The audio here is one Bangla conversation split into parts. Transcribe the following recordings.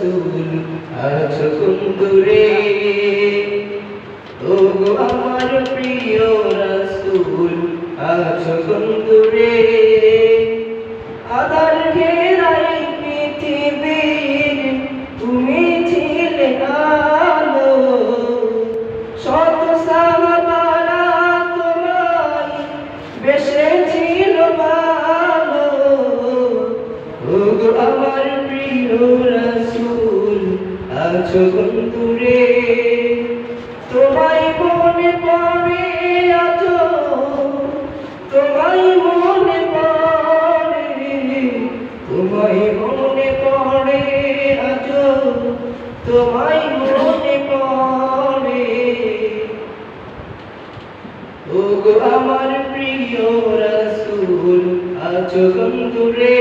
রাসূল আছো কুন্দুরে ও আমার প্রিয় রসুল আছো কুন্দুরে আদার আছো বন্ধুরে মনে মনে তোমায় মনে মনে আমার প্রিয় রাসূল আছো বন্ধুরে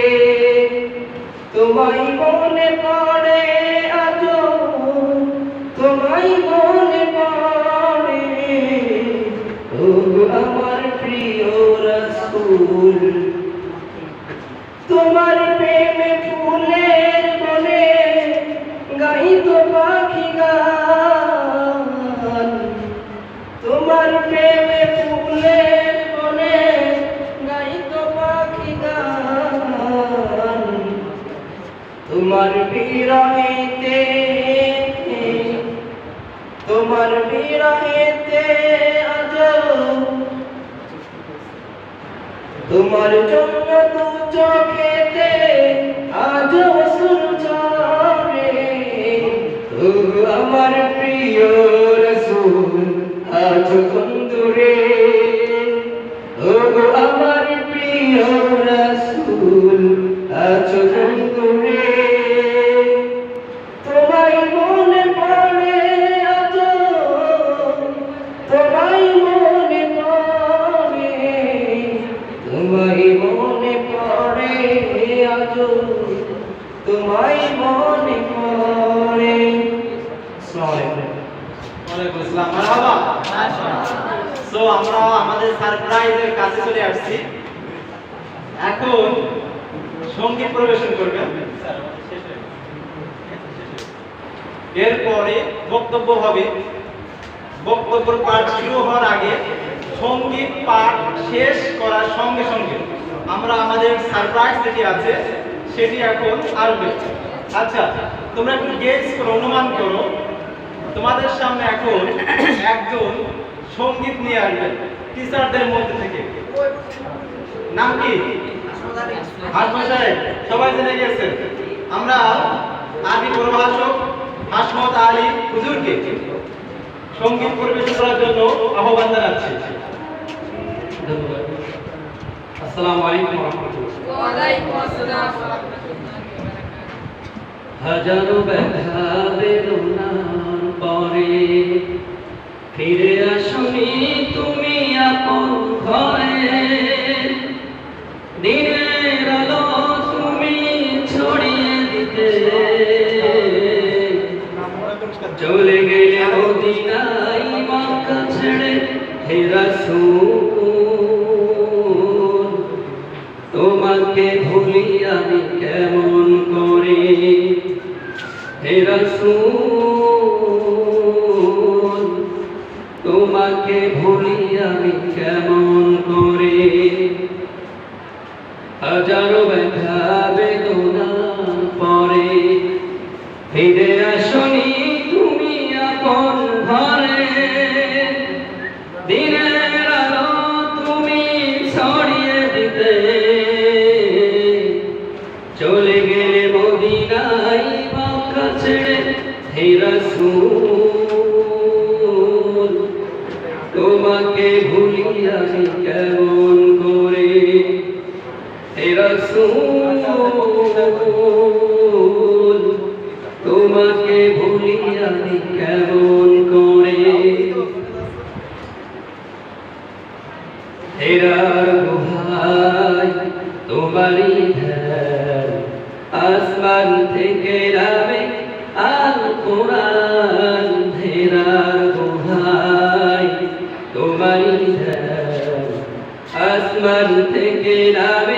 তোমায় মনে তোমার জন্য দু চোখেতে আজ সূর্য রে আমার প্রিয় রসুল আজ বন্ধুরে। আমার প্রিয় রসুল আজ তোমায় মনে পড়ে আজ তোমায় মনে পড়ে। আমরা আমাদের সারপ্রাইজের কাছে চলে আসছি। এখন সংগীত পরিবেশন করবেন। এরপরে বক্তব্য হবে। বক্তব্যের পাঠ শুরু হওয়ার আগে সংগীত পাঠ শেষ করার সঙ্গে সঙ্গে আমরা আমাদের সারপ্রাইজ যেটি আছে, সেটি এখন আসবে আচ্ছা তোমরা একটু গেস করো, অনুমান করো। তোমাদের সামনে এখন একজন সংগীত নিয়ে আসবে টিচারদের মধ্যে থেকে। নাম কি? সবাই জেনে গেছেন। আমরা আদি প্রভাষক হাসমত আলী হুজুরকে সংগীত পরিবেশন করার জন্য আহ্বান জানাচ্ছি। আসসালামু আলাইকুম হাজারো ব্যথা বেদনার পরে ফিরে আসুনি তুমি আপন ঘরে। রাসূল তোমাকে ভুলি আমি কেমন? রাসূল, তোমাকে ভুলি কেমন করে? হেরার গুহায় তোমারই আসমান থেকে নামে আল কোরআন। হেরার গুহায় তোমারই আসমান থেকে নামে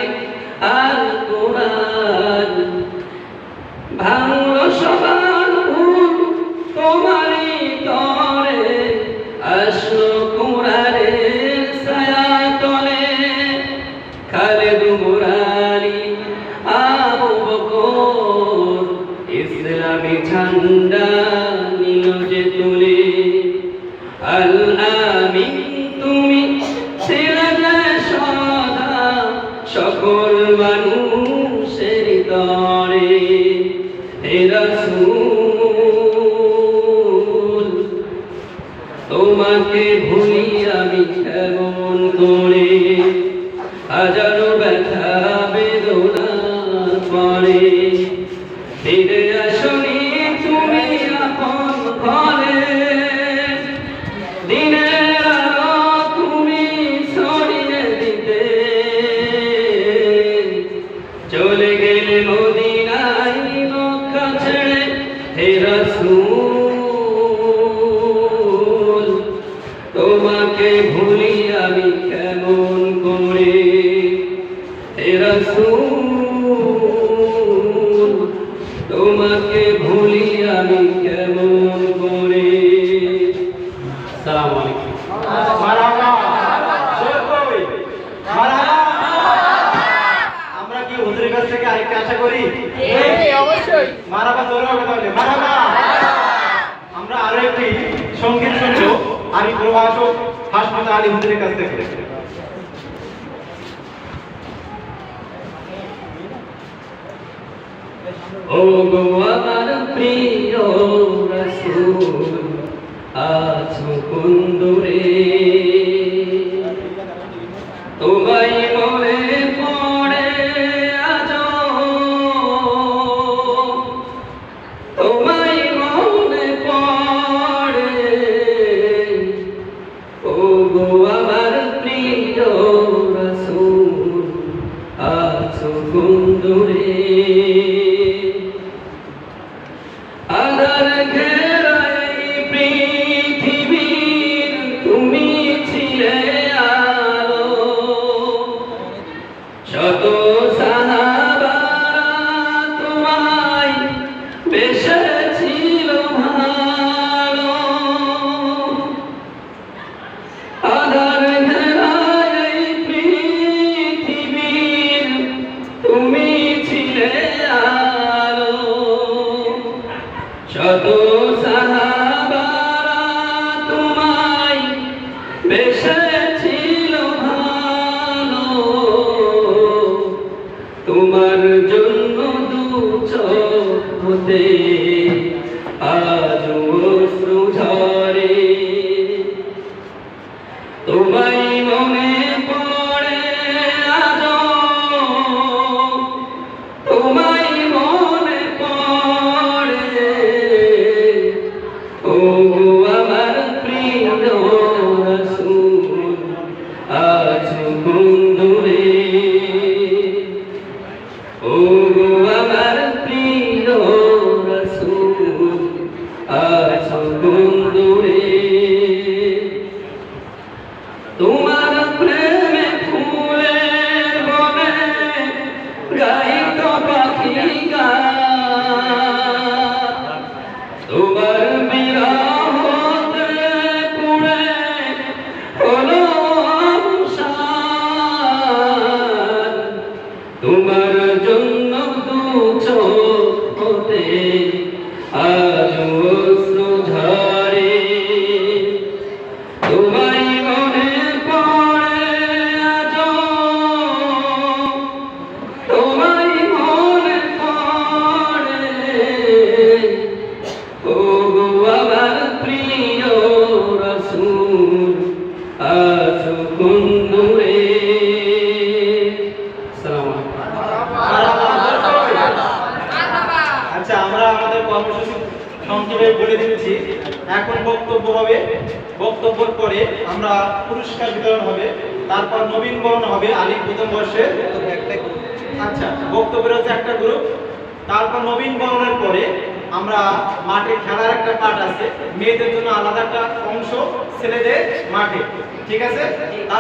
ঝান্ডা নিল যে তুলে। আল তুমি ছিলে সদা সকল মানুষের হে রাসূল, তোমাকে ভুলি আমি কেমন করে? হাজারো ব্যথা রাসূল তোমাকে ভুলি আমি কেমন করে? সালাম আলাইকুম। আমরা কি হুজুরের কাছ থেকে আরেকটা আশা করি? অবশ্যই। মারাবা জোরে হবে তাহলে। মারাবা! আমরা আরও একটি সংগীত শুনব আমি প্রভাষক হাসপাতাল আলী হুজুরের কাছ থেকে ও আমার প্রিয় রসুল আছো কুন্দরে তোমায় মনে পড়ে আজ তোমায় মনে পড়ে। ও আমার প্রিয় রসুল কুন্দরে শত সাহাবারা তোমায় বেসেছিল ভালো। আধার ঘেরাই পৃথিবীর তুমি ছিলে আলো। শত বক্তব্যের পরে আমরা পুরস্কার বিতরণ হবে, তারপর নবীনবরণ হবে আলী প্রথম বর্ষে আচ্ছা বক্তব্যের হচ্ছে একটা গ্রুপ তারপর নবীন বরণের পরে আমরা মাঠে খেলার একটা পার্ট আছে, মেয়েদের জন্য আলাদা একটা অংশ ছেলেদের মাঠে। ঠিক আছে?